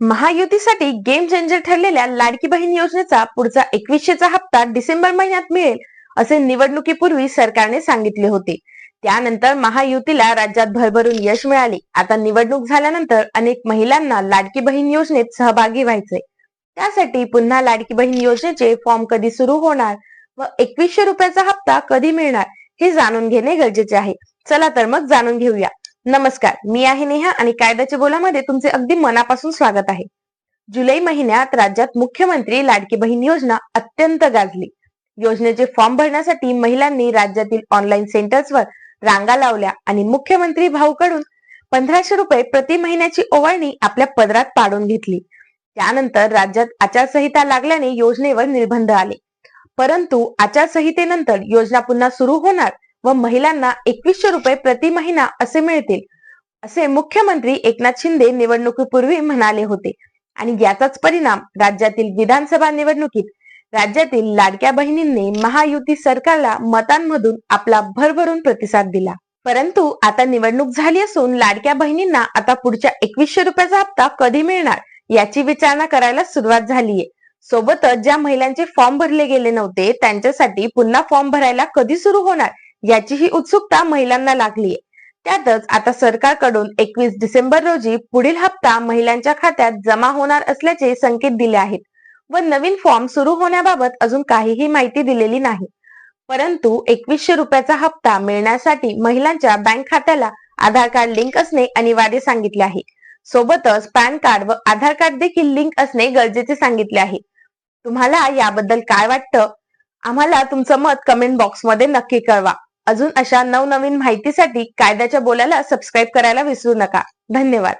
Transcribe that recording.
महायुतीसाठी game changer ठरलेल्या लाडकी बहीण योजनेचा पुढचा एकवीसशेचा हप्ता डिसेंबर महिन्यात मिळेल असे निवडणुकीपूर्वी सरकारने सांगितले होते. त्यानंतर महायुतीला राज्यात भरभरून यश मिळाले. आता निवडणूक झाल्यानंतर अनेक महिलांना लाडकी बहीण योजनेत सहभागी व्हायचे त्यासाठी पुन्हा लाडकी बहीण योजनेचे फॉर्म कधी सुरू होणार व एकवीसशे रुपयाचा हप्ता कधी मिळणार हे जाणून घेणे गरजेचे आहे. चला तर मग जाणून घेऊया. नमस्कार मी आहे नेहा आणि कायद्याच्या बोलामध्ये तुमचे अगदी मनापासून स्वागत आहे. जुलै महिन्यात राज्यात मुख्यमंत्री लाडकी बहीण योजना अत्यंत गाजली. योजनेचे फॉर्म भरण्यासाठी महिलांनी राज्यातील ऑनलाईन सेंटर्सवर रांगा लावल्या आणि मुख्यमंत्री भाऊकडून पंधराशे रुपये प्रति महिन्याची ओवाळणी आपल्या पदरात पाडून घेतली. त्यानंतर राज्यात आचारसंहिता लागल्याने योजनेवर निर्बंध आले. परंतु आचारसंहितेनंतर योजना पुन्हा सुरू होणार व महिलांना एकवीसशे रुपये प्रति महिना असे मिळतील. असे मुख्यमंत्री एकनाथ शिंदे निवडणुकीपूर्वी म्हणाले होते. आणि याचाच परिणाम राज्यातील विधानसभा निवडणुकीत राज्यातील लाडक्या बहिणींनी महायुती सरकारला मतांमधून आपला भरभरून प्रतिसाद दिला. परंतु आता निवडणूक झाली असून लाडक्या बहिणींना आता पुढच्या एकवीसशे रुपयाचा हप्ता कधी मिळणार याची विचारणा करायला सुरुवात झालीये. सोबतच ज्या महिलांचे फॉर्म भरले गेले नव्हते त्यांच्यासाठी पुन्हा फॉर्म भरायला कधी सुरू होणार याचीही उत्सुकता महिलांना लागली त्यातच आता सरकारकडून एकवीस डिसेंबर रोजी पुढील हप्ता महिलांच्या खात्यात जमा होणार असल्याचे संकेत दिले आहेत व नवीन फॉर्म सुरू होण्याबाबत अजून काहीही माहिती दिलेली नाही. परंतु एकवीसशे रुपयाचा हप्ता मिळण्यासाठी महिलांच्या बँक खात्याला आधार कार्ड लिंक असणे अनिवार्य सांगितले आहे. सोबतच पॅन कार्ड व आधार कार्ड देखील लिंक असणे गरजेचे सांगितले आहे. तुम्हाला याबद्दल काय वाटतं? आम्हाला तुमचं मत कमेंट बॉक्समध्ये नक्की कळवा. अजून अशा नवनवीन माहितीसाठी कायद्याच्या बोलाला सबस्क्राईब करायला विसरू नका. धन्यवाद.